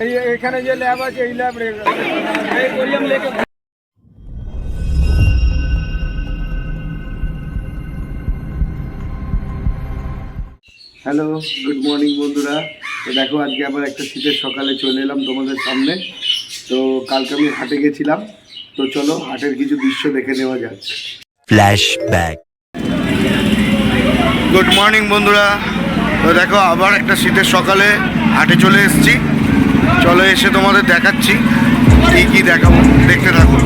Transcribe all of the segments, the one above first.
এই এখানে যে ল্যাব আছে এই ল্যাব লেকে হ্যালো গুড মর্নিং বন্ধুরা। তো দেখো আজকে আবার একটা শীতের সকালে চলে এলাম তোমাদের সামনে। তো কালকে আমি হাটে গেছিলাম। তো চলো হাটের কিছু দৃশ্য দেখে নেওয়া যাক। Flashback. গুড মর্নিং বন্ধুরা। তো দেখো আবার একটা শীতের সকালে হাটে চলে এসেছি। চলো এসে তোমাদের দেখাচ্ছি কি কি দেখাবো দেখতে থাকো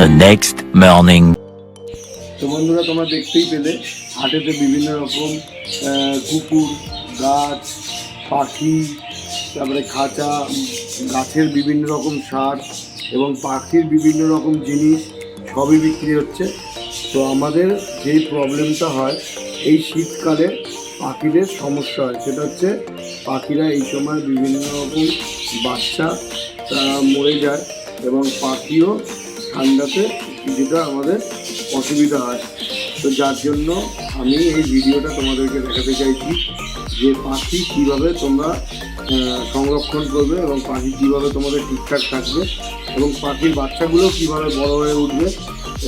The next morning. তো বন্ধুরা, তোমরা দেখতেই পেলে, হাটেতে বিভিন্ন রকম কুকুর, গাছ, পাখি, তারপরে খাঁচা, গাছের বিভিন্ন রকম সার এবং পাখির বিভিন্ন রকম জিনিস সবই বিক্রি হচ্ছে তো আমাদের যেই প্রবলেমটা হয়, এই শীতকালে পাখিদের সমস্যা হয় সেটা হচ্ছে, পাখিরা এই সময় বিভিন্ন রকম বাচ্চা, তারা মরে যায় এবং পাখিও ঠান্ডাতে কিছুটা আমাদের অসুবিধা হয়। তো যার জন্য আমি এই ভিডিওটা তোমাদেরকে দেখাতে চাইছি যে পাখি কীভাবে তোমরা সংরক্ষণ করবে এবং পাখি কীভাবে তোমাদের ঠিকঠাক থাকবে এবং পাখির বাচ্চাগুলো কীভাবে বড় হয়ে উঠবে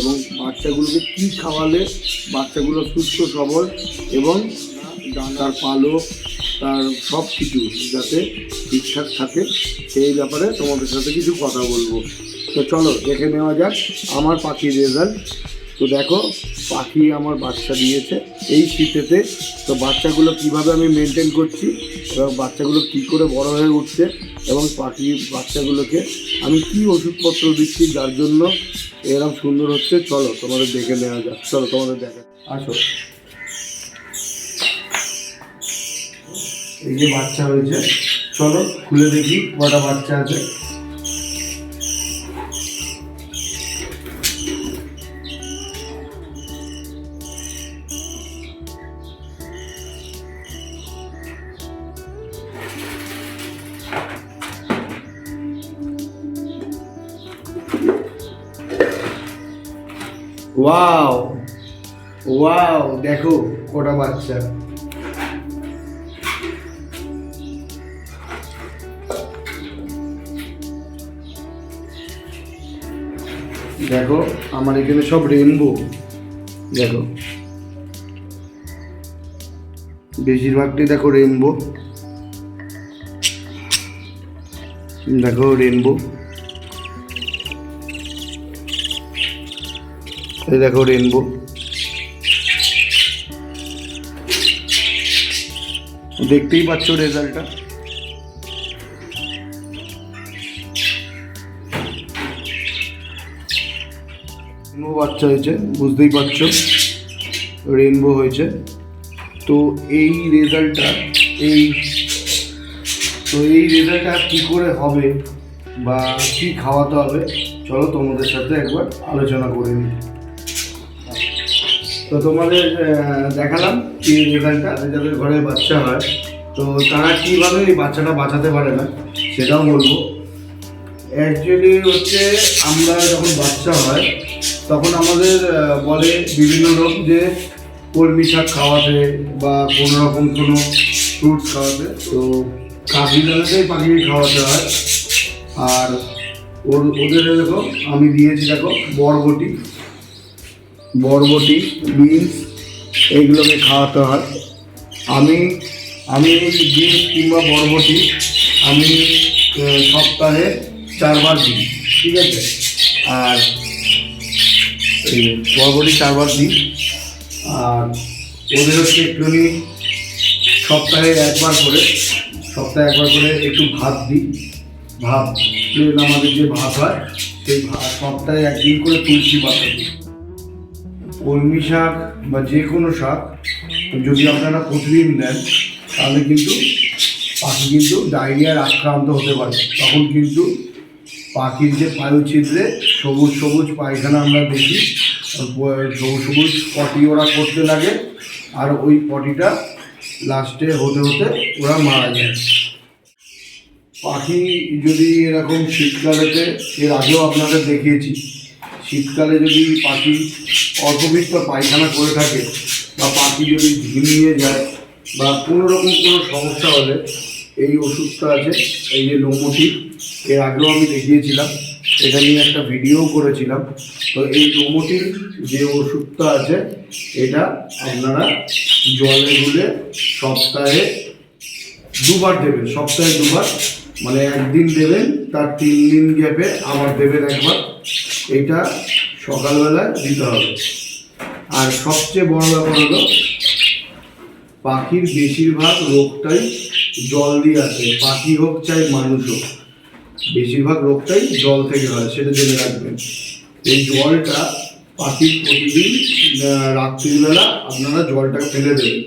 এবং বাচ্চাগুলোকে কী খাওয়ালে বাচ্চাগুলো সুস্থ, সবল এবং তার পালক, তার সব কিছু যাতে ঠিকঠাক থাকে, সেই ব্যাপারে তোমাদের সাথে কিছু কথা বলব। তো চলো, দেখে নেওয়া যাক আমার পাখির রেজাল্ট তো দেখো, পাখি আমার বাচ্চা দিয়েছে। এই শীতেতে তো বাচ্চাগুলো কীভাবে আমি মেনটেন করছি এবং বাচ্চাগুলো কী করে বড় হয়ে উঠছে এবং পাখি, বাচ্চাগুলোকে আমি কি ওষুধপত্র দিচ্ছি যার জন্য এরকম সুন্দর হচ্ছে, চলো, তোমাদের দেখে নেওয়া যাক। চলো, তোমাদের দেখা আসো। এই যে বাচ্চা হয়েছে, চলো, খুলে দেখি কটা বাচ্চা আছে। ওয়াও দেখো, কটা বাচ্চা। দেখো, আমার এখানে সব রেনবো দেখো। বেশিরভাগটাই দেখো রেনবো দেখো রেনবো এই দেখো রেনবো দেখতেই পাচ্ছ রেজাল্টটা। রেনবো বাচ্চা হয়েছে, বুঝতেই পারছ। রেনবো হয়েছে। তো এই রেজাল্টটা, এই, তো এই রেজাল্টটা কী করে হবে বা কী খাওয়াতে হবে, চলো তোমাদের সাথে একবার আলোচনা করে নিই। তো তোমাদের দেখালাম কি রেজাল্টটা যাদের ঘরে বাচ্চা হয়। তো তারা কীভাবে এই বাচ্চাটা বাঁচাতে পারে না, সেটাও বলব। অ্যাকচুয়ালি হচ্ছে, আমরা যখন বাচ্চা হয়, তখন আমাদের বলে বিভিন্ন লোক যে কলমি শাক খাওয়াতে বা কোনো রকম কোনো ফ্রুটস খাওয়াতে। তো কাশি দানাতেই পাখিকে খাওয়াতে হয়। আর ওর, ওদের দেখো আমি দিয়েছি দেখো, বরবটি। বরবটি, বিনস, এইগুলোকে খাওয়াতে হয়। আমি আমি বিনস কিংবা বরবটি আমি সপ্তাহে চারবার দিই, ঠিক আছে? আর এই বরবটি চারবার দিই। আর ওদের হচ্ছে একটুখানি সপ্তাহে একবার করে, সপ্তাহে একবার করে একটু ভাত দিই। ভাত আমাদের যে ভাত হয়, সেই ভাত সপ্তাহে একদিন করে তুলসী পাতা দিই। কলমি শাক বা যে কোনো শাক, যদি আপনারা প্রতিদিন দেন তাহলে কিন্তু পাখি কিন্তু ডায়রিয়ার আক্রান্ত হতে পারে। তখন কিন্তু পাখির যে পায়ুছিদ্রে সবুজ সবুজ পায়খানা আমরা দেখি সবুজ সবুজ পটি ওরা করতে লাগে, আর ওই পটিটা লাস্টে হতে হতে ওরা মারা যায়। পাখি যদি এরকম শীতকালেতে, এর আগেও আপনাদের দেখিয়েছি, শীতকালে যদি পাখি অল্পবিষ্ট পায়খানা করে থাকে বা পাখি যদি ঝিমিয়ে যায় বা কোনো রকম কোনো সমস্যা হলে এই ওষুধটা আছে, এই যে লোমোটি এর আগেও আমি দেখিয়েছিলাম, এটা নিয়ে একটা ভিডিও করেছিলাম। তো এই লোমোটির যে ওষুধটা আছে, এটা আপনারা জলে গুলে সপ্তাহে দুবার দেবেন, সপ্তাহে দুবার। মানে একদিন দেবেন, তার তিন দিন গ্যাপে আবার দেবেন একবার। এটা সকালবেলায় দিতে হবে। আর সবচেয়ে বড় ব্যাপার হলো, পাখির বেশিরভাগ রোগটাই জল দিয়ে আসে। পাখি হোক চাই মানুষ হোক, বেশিরভাগ রোগটাই জল থেকে হয়, সেটা জেনে রাখবেন। এই জলটা পাখির প্রতিদিন রাত্রিবেলা আপনারা জলটা ফেলে দেবেন।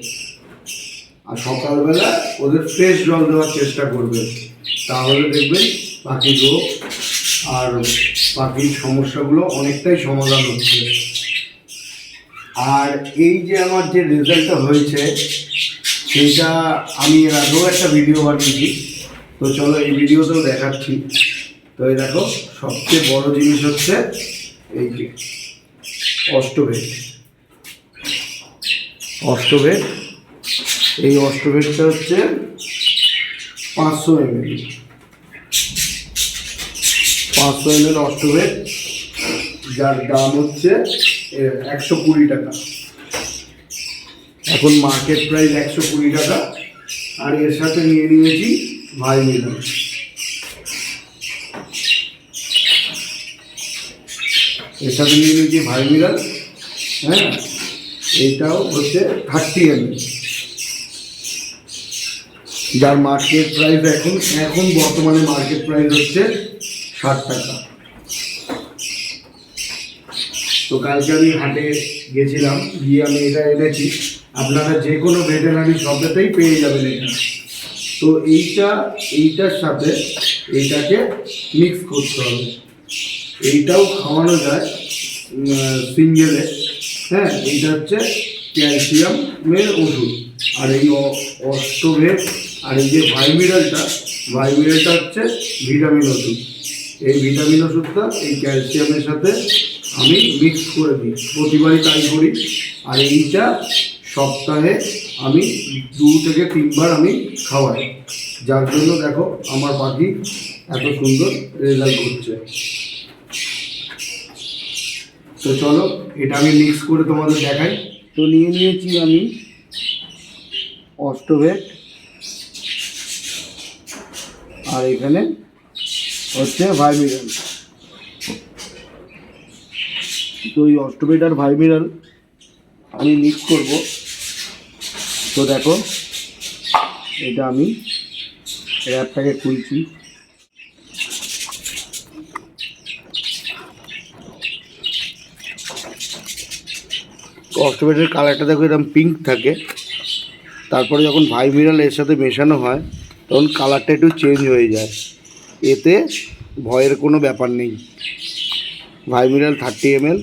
আর সকালবেলা ওদের ফ্রেশ জল দেওয়ার চেষ্টা করবেন। তাহলে দেখবেন পাখির রোগ আর পাখির সমস্যাগুলো অনেকটাই সমাধান হচ্ছে। আর এই যে আমার যে রেজাল্টটা হয়েছে, সেটা আমি এর আগেও একটা ভিডিও বানিয়েছি। তো চলো এই ভিডিওতেও দেখাচ্ছি। তো এই দেখো, সবচেয়ে বড় জিনিস হচ্ছে এই যে অষ্টভেদ। অষ্টভেদ, এই অষ্টভেদটা হচ্ছে পাঁচশো এমএল। পাঁচশো এমএল অষ্টভেদ যার দাম হচ্ছে একশো কুড়ি টাকা। এখন মার্কেট প্রাইস একশো কুড়ি টাকা, আর এর সাথে নিয়ে নিয়েছি ভাই মিলন। এর সাথে নিয়ে নিয়েছি ভাই মিলন হ্যাঁ এইটাও হচ্ছে থার্টি এম যার মার্কেট প্রাইস এখন এখন বর্তমানে মার্কেট প্রাইস হচ্ছে ষাট টাকা। তো কালকে আমি হাটে গেছিলাম, গিয়ে আমি এটা এনেছি। আপনারা যে কোনো ভেটেনারি শপেতেই পেয়ে যাবেন এটা তো এইটা, এইটার সাথে এইটাকে মিক্স করতে হবে। এইটাও খাওয়ানো যায় সিঙ্গেলে হ্যাঁ এইটা হচ্ছে ক্যালসিয়ামের ওষুধ। আর এই অষ্টভেদ আর এই যে ভাইমিরালটা ভাইমিরালটা হচ্ছে ভিটামিন ওষুধ। এই ভিটামিন ওষুধটা এই ক্যালসিয়ামের সাথে আমি মিক্স করে দিই। প্রতিবারই তাই করি। আর এইটা সপ্তাহে আমি দু থেকে তিনবার আমি খাওয়াই। যার জন্য দেখো আমার পাখি এত সুন্দর রেজাল্ট করছে। তো চলো, এটা আমি মিক্স করে তোমাদের দেখাই। তো নিয়ে নিয়েছি আমি অষ্টভেট। আর এখানে হচ্ছে ভাইমিরাল তো এই অষ্টভেদ আর ভাইমিরাল আমি মিক্স করব। তো দেখো, এটা আমি র্যাপটাকে খুলছি। অস্ট্রোবেটের কালারটা দেখো, এরকম পিঙ্ক থাকে। তারপরে যখন ভাই মিনারেল এর সাথে মেশানো হয়, তখন কালারটা একটু চেঞ্জ হয়ে যায়। এতে ভয়ের কোনো ব্যাপার নেই। ভাইমিরাল থার্টি এমএল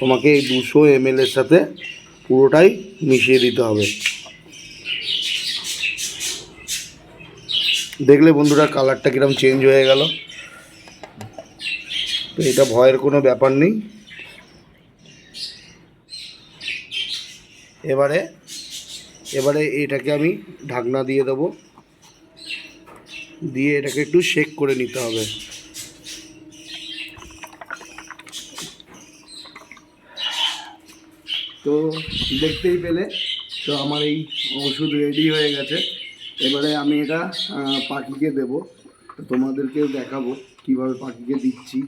তোমাকে এই দুশো এমএল এর সাথে পুরোটাই মিশিয়ে দিতে হবে। দেখলে বন্ধুরা কালারটা কিরম চেঞ্জ হয়ে গেল। তো এটা ভয়ের কোনো ব্যাপার নেই। এবারে এবারে এটাকে আমি ঢাকনা দিয়ে দেবো। দিয়ে এটাকে একটু শেক করে নিতে হবে। তো দেখতেই পেলে, তো আমার এই ওষুধ রেডি হয়ে গেছে। এবারে আমি এটা পাখিকে দেবো। তো তোমাদেরকেও দেখাবো কীভাবে পাখিকে দিচ্ছি।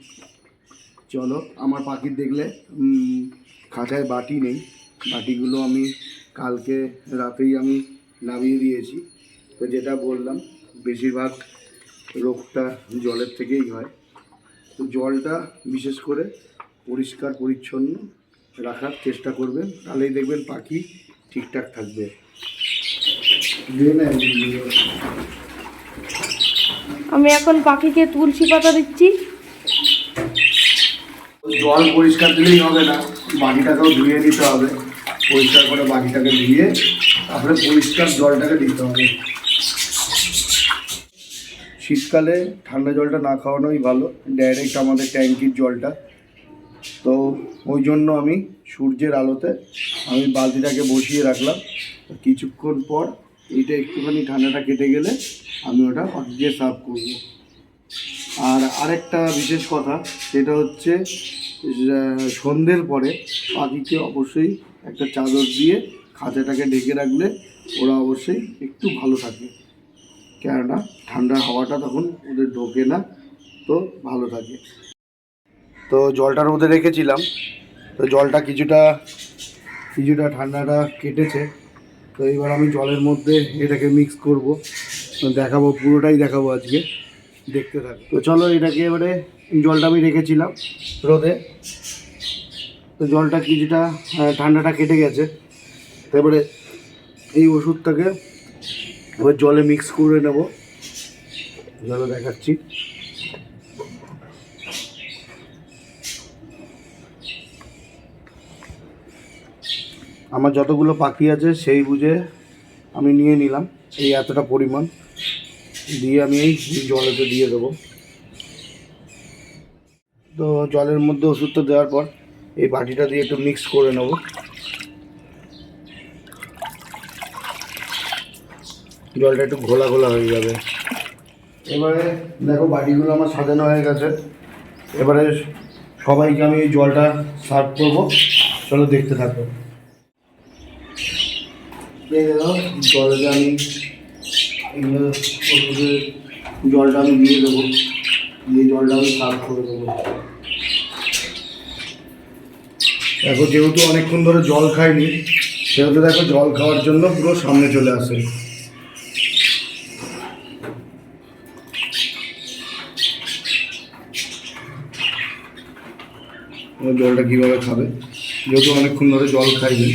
চলো, আমার পাখি দেখলে খাঁচায় বাটি নেই। বাটিগুলো আমি কালকে রাতেই আমি নামিয়ে দিয়েছি। তো যেটা বললাম বেশিরভাগ রোগটা জলের থেকেই হয়। তো জলটা বিশেষ করে পরিষ্কার পরিচ্ছন্ন রাখার চেষ্টা করবেন। তাহলেই দেখবেন পাখি ঠিকঠাক থাকবে। আমি এখন পাখিকে তুলসী পাতা দিচ্ছি। জল পরিষ্কার দিলেই হবে না বাটিটাকেও ধুয়ে নিতে হবে। পরিষ্কার করে বাটিটাকে ধুয়ে তারপরে পরিষ্কার জলটাকে দিতে হবে। শীতকালে ঠান্ডা জলটা না খাওয়ানোই ভালো ডাইরেক্ট আমাদের ট্যাঙ্কির জলটা। তো ওই জন্য আমি সূর্যের আলোতে আমি বালতিটাকে বসিয়ে রাখলাম। কিছুক্ষণ পর এইটা একটুখানি ঠান্ডাটা কেটে গেলে আমি ওটা পাখিকে সার্ভ করব। আর আরেকটা বিশেষ কথা, সেটা হচ্ছে সন্ধ্যের পরে পাখিকে অবশ্যই একটা চাদর দিয়ে খাঁচাটাকে ঢেকে রাখলে ওরা অবশ্যই একটু ভালো থাকে। কেননা ঠান্ডা হাওয়াটা তখন ওদের ঢোকে না, তো ভালো থাকে। তো জলটার মধ্যে রেখেছিলাম, তো জলটা কিছুটা কিছুটা ঠান্ডাটা কেটেছে। তো এবার আমি জলের মধ্যে এটাকে মিক্স করব দেখাবো, পুরোটাই দেখাবো আজকে, দেখতে থাকো। তো চলো এটাকে এবারে জলটা আমি রেখেছিলাম রোদে। তো জলটা কিছুটা ঠান্ডাটা কেটে গেছে। তারপরে এই ওষুধটাকে এবার জলে মিক্স করে নেব। জলে দেখাচ্ছি। আমার যতগুলো পাখি আছে, সেই বুঝে আমি নিয়ে নিলাম। এই এতটা পরিমাণ। দিয়ে আমি এই জলেতে দিয়ে দেবো। তো জলের মধ্যে ওষুধটা দেওয়ার পর এই বাটিটা দিয়ে একটু মিক্স করে নেব। জলটা একটু ঘোলা ঘোলা হয়ে যাবে। এবারে দেখো বাটিগুলো আমার সাজানো হয়ে গেছে। এবারে সবাইকে আমি এই জলটা সার্ভ করব। চলো দেখতে থাকো। জলটা আমি জলটা আমি দিয়ে দেবো। দিয়ে জলটা আমি সার্ভ করে দেবো। দেখো, যেহেতু অনেকক্ষণ ধরে জল খাইনি, সেহেতু দেখো জল খাওয়ার জন্য পুরো সামনে চলে আসে। জলটা কীভাবে খাবে? যেহেতু অনেকক্ষণ ধরে জল খাইবে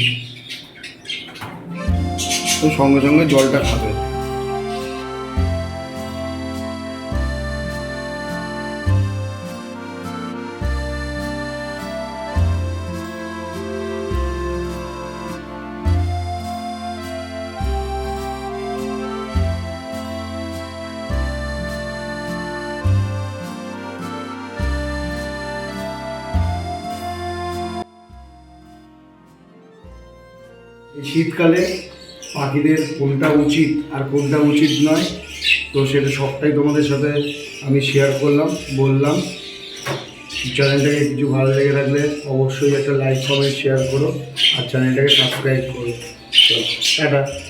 তো সঙ্গে সঙ্গে জলটা খাবে। শীতকালে পাখিদের কোনটা উচিত আর কোনটা উচিত নয়, তো সেটা সবটাই তোমাদের সাথে আমি শেয়ার করলাম, বললাম। চ্যানেলটাকে কিছু ভালো লেগে থাকলে অবশ্যই একটা লাইক কমেন্ট শেয়ার করো আর চ্যানেলটাকে সাবস্ক্রাইব করো। চলো টাটা।